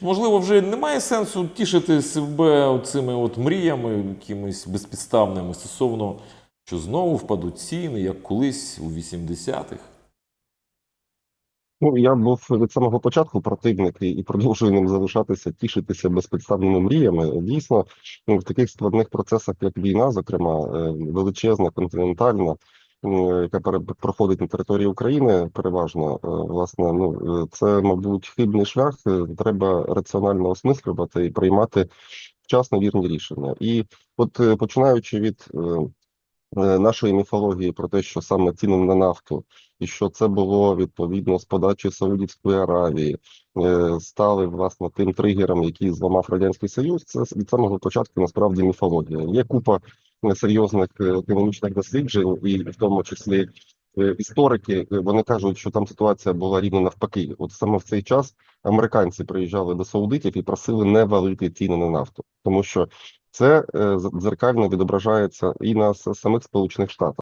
можливо, вже немає сенсу тішити себе цими от мріями, якимись безпідставними стосовно, що знову впадуть ціни, як колись у 80-х. Ну, я був від самого початку противник і, і продовжую ним залишатися, тішитися безпідставними мріями. Дійсно, ну, в таких складних процесах, як війна, зокрема, е, величезна, континентальна, яка пере- проходить на території України, переважно, е, власне, ну е, це, мабуть, хибний шлях. Е, Треба раціонально осмислювати і приймати вчасно вірні рішення. І от е, починаючи від е, е, нашої міфології про те, що саме ціни на нафту і що це було відповідно з подачі Саудівської Аравії, е, стали власне тим тригером, який зламав радянський союз. Це від самого початку насправді міфологія. Є купа е, серйозних е, економічних досліджень, і в тому числі е, історики. е, Вони кажуть, що там ситуація була рівно навпаки. От саме в цей час американці приїжджали до саудитів і просили не валити ціни на нафту, тому що це е, дзеркально відображається і на самих Сполучених Штатах.